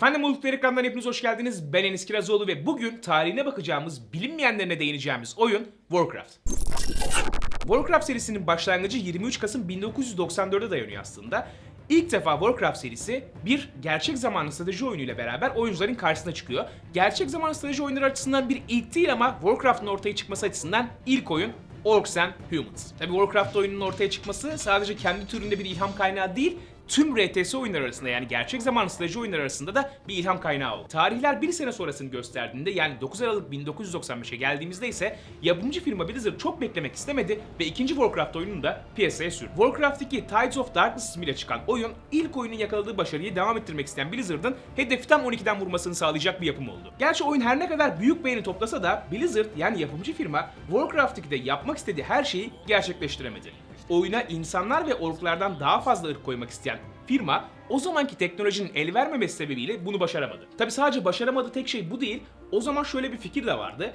Efendim Uluklar ekrandan hepiniz hoş geldiniz. Ben Enis Kirazoğlu ve bugün tarihine bakacağımız, bilinmeyenlerine değineceğimiz oyun Warcraft. Warcraft serisinin başlangıcı 23 Kasım 1994'e dayanıyor aslında. İlk defa Warcraft serisi bir gerçek zamanlı strateji oyunuyla beraber oyuncuların karşısına çıkıyor. Gerçek zamanlı strateji oyunları açısından bir ilk değil ama Warcraft'ın ortaya çıkması açısından ilk oyun Orcs and Humans. Tabi Warcraft oyununun ortaya çıkması sadece kendi türünde bir ilham kaynağı değil, tüm RTS oyunları arasında yani gerçek zamanlı strateji oyunları arasında da bir ilham kaynağı oldu. Tarihler bir sene sonrasını gösterdiğinde yani 9 Aralık 1995'e geldiğimizde ise yapımcı firma Blizzard çok beklemek istemedi ve ikinci Warcraft oyununu da piyasaya sürdü. Warcraft 2 Tides of Darkness ismiyle çıkan oyun ilk oyunun yakaladığı başarıyı devam ettirmek isteyen Blizzard'ın hedefi tam 12'den vurmasını sağlayacak bir yapım oldu. Gerçi oyun her ne kadar büyük beğeni toplasa da Blizzard yani yapımcı firma Warcraft 2'de yapmak istediği her şeyi gerçekleştiremedi oyuna insanlar ve orklardan daha fazla ırk koymak isteyen firma o zamanki teknolojinin el vermemesi sebebiyle bunu başaramadı. Tabi sadece başaramadığı tek şey bu değil. O zaman şöyle bir fikir de vardı.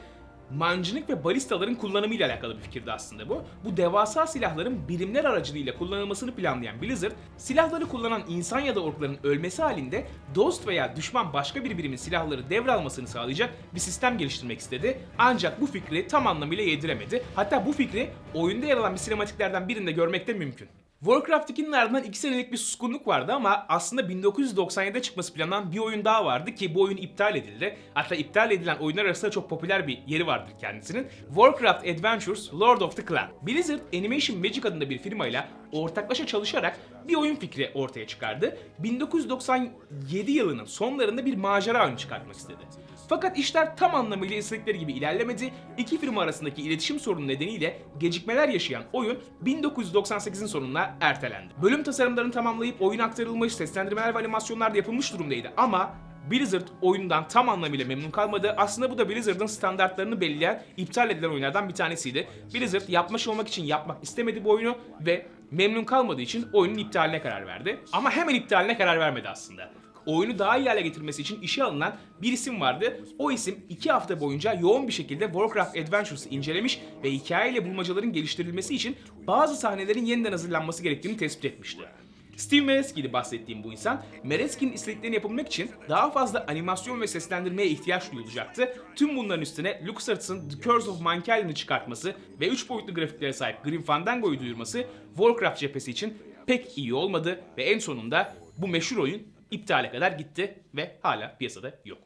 Mancınık ve balistaların kullanımıyla alakalı bir fikirdi aslında bu. Bu devasa silahların birimler aracılığıyla kullanılmasını planlayan Blizzard, silahları kullanan insan ya da orkların ölmesi halinde dost veya düşman başka bir birimin silahları devralmasını sağlayacak bir sistem geliştirmek istedi. Ancak bu fikri tam anlamıyla yediremedi. Hatta bu fikri oyunda yer alan bir sinematiklerden birinde görmek de mümkün. Warcraft 2'nin ardından 2 senelik bir suskunluk vardı ama aslında 1997'de çıkması planlanan bir oyun daha vardı ki bu oyun iptal edildi. Hatta iptal edilen oyunlar arasında çok popüler bir yeri vardır kendisinin. Warcraft Adventures Lord of the Clan. Blizzard Animation Magic adında bir firmayla ortaklaşa çalışarak bir oyun fikri ortaya çıkardı. 1997 yılının sonlarında bir macera oyunu çıkartmak istedi. Fakat işler tam anlamıyla istedikleri gibi ilerlemedi. İki firma arasındaki iletişim sorunu nedeniyle gecikmeler yaşayan oyun 1998'in sonuna ertelendi. Bölüm tasarımlarını tamamlayıp oyun aktarılmış, seslendirmeler ve animasyonlar da yapılmış durumdaydı ama Blizzard oyundan tam anlamıyla memnun kalmadı. Aslında bu da Blizzard'ın standartlarını belirleyen, iptal edilen oyunlardan bir tanesiydi. Blizzard yapmış olmak için yapmak istemedi bu oyunu ve memnun kalmadığı için oyunun iptaline karar verdi. Ama hemen iptaline karar vermedi aslında oyunu daha iyi hale getirmesi için işe alınan bir isim vardı. O isim 2 hafta boyunca yoğun bir şekilde Warcraft Adventures'ı incelemiş ve hikayeyle bulmacaların geliştirilmesi için bazı sahnelerin yeniden hazırlanması gerektiğini tespit etmişti. Steve Mereski'ydi bahsettiğim bu insan. Mereski'nin istediklerini yapabilmek için daha fazla animasyon ve seslendirmeye ihtiyaç duyulacaktı. Tüm bunların üstüne LucasArts'ın The Curse of Mankind'ini çıkartması ve 3 boyutlu grafiklere sahip Grim Fandango'yu duyurması Warcraft cephesi için pek iyi olmadı ve en sonunda bu meşhur oyun iptale kadar gitti ve hala piyasada yok.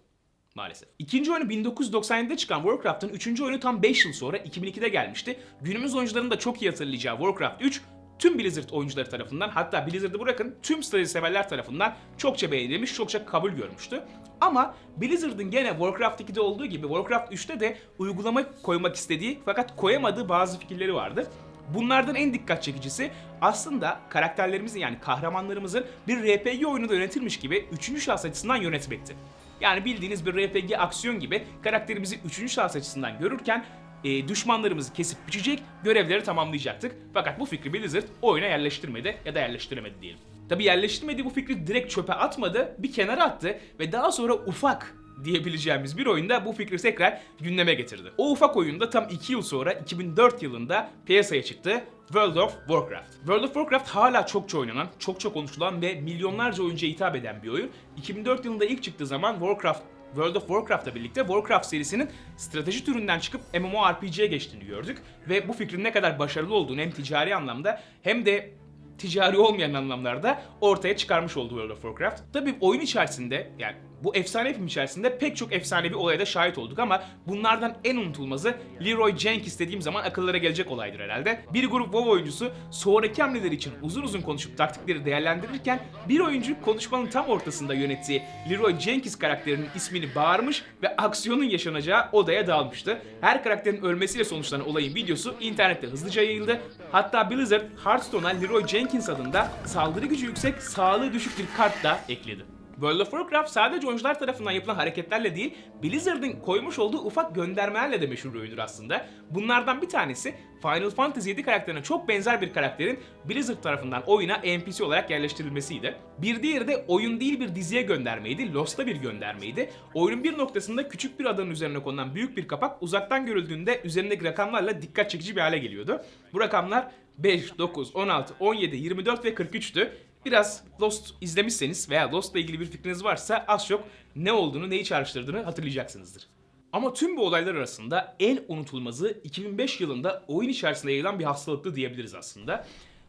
Maalesef. İkinci oyunu 1997'de çıkan Warcraft'ın üçüncü oyunu tam 5 yıl sonra 2002'de gelmişti. Günümüz oyuncularının da çok iyi hatırlayacağı Warcraft 3 tüm Blizzard oyuncuları tarafından hatta Blizzard'ı bırakın tüm strateji severler tarafından çokça beğenilmiş, çokça kabul görmüştü. Ama Blizzard'ın gene Warcraft 2'de olduğu gibi Warcraft 3'te de uygulama koymak istediği fakat koyamadığı bazı fikirleri vardı. Bunlardan en dikkat çekicisi aslında karakterlerimizin yani kahramanlarımızın bir RPG oyunu da yönetilmiş gibi 3. şahıs açısından yönetmekti. Yani bildiğiniz bir RPG aksiyon gibi karakterimizi 3. şahıs açısından görürken e, düşmanlarımızı kesip biçecek, görevleri tamamlayacaktık. Fakat bu fikri Blizzard oyuna yerleştirmedi ya da yerleştiremedi diyelim. Tabi yerleştirmediği bu fikri direkt çöpe atmadı, bir kenara attı ve daha sonra ufak diyebileceğimiz bir oyunda bu fikri tekrar gündeme getirdi. O ufak oyunda tam 2 yıl sonra 2004 yılında piyasaya çıktı. World of Warcraft. World of Warcraft hala çokça oynanan, çok çok konuşulan ve milyonlarca oyuncuya hitap eden bir oyun. 2004 yılında ilk çıktığı zaman Warcraft World of Warcraft'la birlikte Warcraft serisinin strateji türünden çıkıp MMORPG'ye geçtiğini gördük ve bu fikrin ne kadar başarılı olduğunu hem ticari anlamda hem de ticari olmayan anlamlarda ortaya çıkarmış oldu World of Warcraft. Tabii oyun içerisinde yani bu efsane film içerisinde pek çok efsanevi olaya da şahit olduk ama bunlardan en unutulmazı Leroy Jenkins dediğim zaman akıllara gelecek olaydır herhalde. Bir grup WoW oyuncusu sonraki hamleleri için uzun uzun konuşup taktikleri değerlendirirken bir oyuncu konuşmanın tam ortasında yönettiği Leroy Jenkins karakterinin ismini bağırmış ve aksiyonun yaşanacağı odaya dalmıştı. Her karakterin ölmesiyle sonuçlanan olayın videosu internette hızlıca yayıldı. Hatta Blizzard Hearthstone'a Leroy Jenkins adında saldırı gücü yüksek, sağlığı düşük bir kart da ekledi. World of Warcraft sadece oyuncular tarafından yapılan hareketlerle değil, Blizzard'ın koymuş olduğu ufak göndermelerle de meşhur oyundur aslında. Bunlardan bir tanesi Final Fantasy 7 karakterine çok benzer bir karakterin Blizzard tarafından oyuna NPC olarak yerleştirilmesiydi. Bir diğeri de oyun değil bir diziye göndermeydi, Lost'a bir göndermeydi. Oyunun bir noktasında küçük bir adanın üzerine konulan büyük bir kapak uzaktan görüldüğünde üzerindeki rakamlarla dikkat çekici bir hale geliyordu. Bu rakamlar 5, 9, 16, 17, 24 ve 43'tü. Biraz Lost izlemişseniz veya Lost'la ilgili bir fikriniz varsa az çok ne olduğunu, neyi çağrıştırdığını hatırlayacaksınızdır. Ama tüm bu olaylar arasında en unutulmazı 2005 yılında oyun içerisinde yayılan bir hastalıktı diyebiliriz aslında.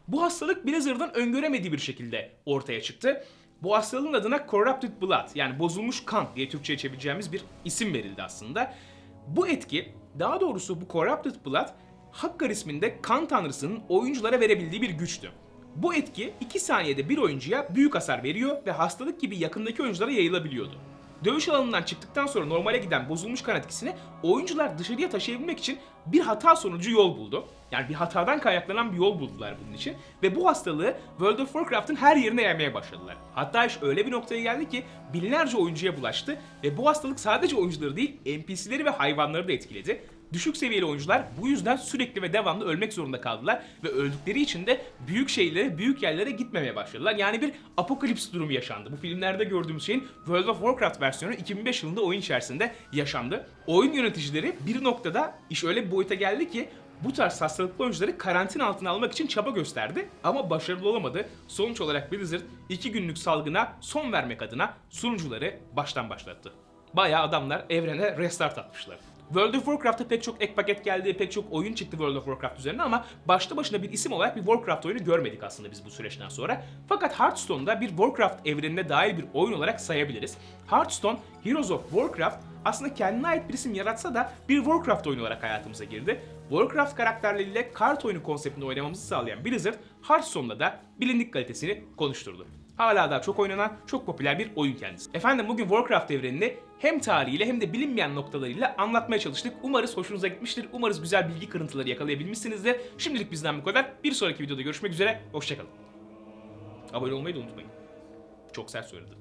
Bu hastalık Blizzard'ın öngöremediği bir şekilde ortaya çıktı. Bu hastalığın adına Corrupted Blood yani bozulmuş kan diye Türkçe'ye çevireceğimiz bir isim verildi aslında. Bu etki, daha doğrusu bu Corrupted Blood, Hakkar isminde kan tanrısının oyunculara verebildiği bir güçtü. Bu etki 2 saniyede bir oyuncuya büyük hasar veriyor ve hastalık gibi yakındaki oyunculara yayılabiliyordu. Dövüş alanından çıktıktan sonra normale giden bozulmuş kan etkisini oyuncular dışarıya taşıyabilmek için bir hata sonucu yol buldu. Yani bir hatadan kaynaklanan bir yol buldular bunun için. Ve bu hastalığı World of Warcraft'ın her yerine yaymaya başladılar. Hatta iş öyle bir noktaya geldi ki binlerce oyuncuya bulaştı ve bu hastalık sadece oyuncuları değil NPC'leri ve hayvanları da etkiledi. Düşük seviyeli oyuncular bu yüzden sürekli ve devamlı ölmek zorunda kaldılar ve öldükleri için de büyük şehirlere, büyük yerlere gitmemeye başladılar. Yani bir apokalips durumu yaşandı. Bu filmlerde gördüğümüz şeyin World of Warcraft versiyonu 2005 yılında oyun içerisinde yaşandı. Oyun yöneticileri bir noktada iş öyle bir boyuta geldi ki bu tarz hastalıklı oyuncuları karantina altına almak için çaba gösterdi ama başarılı olamadı. Sonuç olarak Blizzard 2 günlük salgına son vermek adına sunucuları baştan başlattı. Bayağı adamlar evrene restart atmışlar. World of Warcraft'a pek çok ek paket geldi, pek çok oyun çıktı World of Warcraft üzerine ama başta başına bir isim olarak bir Warcraft oyunu görmedik aslında biz bu süreçten sonra. Fakat Hearthstone'da bir Warcraft evrenine dair bir oyun olarak sayabiliriz. Hearthstone, Heroes of Warcraft aslında kendine ait bir isim yaratsa da bir Warcraft oyunu olarak hayatımıza girdi. Warcraft karakterleriyle kart oyunu konseptinde oynamamızı sağlayan Blizzard, Hearthstone'da da bilindik kalitesini konuşturdu. Hala daha çok oynanan, çok popüler bir oyun kendisi. Efendim bugün Warcraft evrenini hem tarihiyle hem de bilinmeyen noktalarıyla anlatmaya çalıştık. Umarız hoşunuza gitmiştir. Umarız güzel bilgi kırıntıları yakalayabilmişsinizdir. Şimdilik bizden bu kadar. Bir sonraki videoda görüşmek üzere. Hoşçakalın. Abone olmayı da unutmayın. Çok sert söyledim.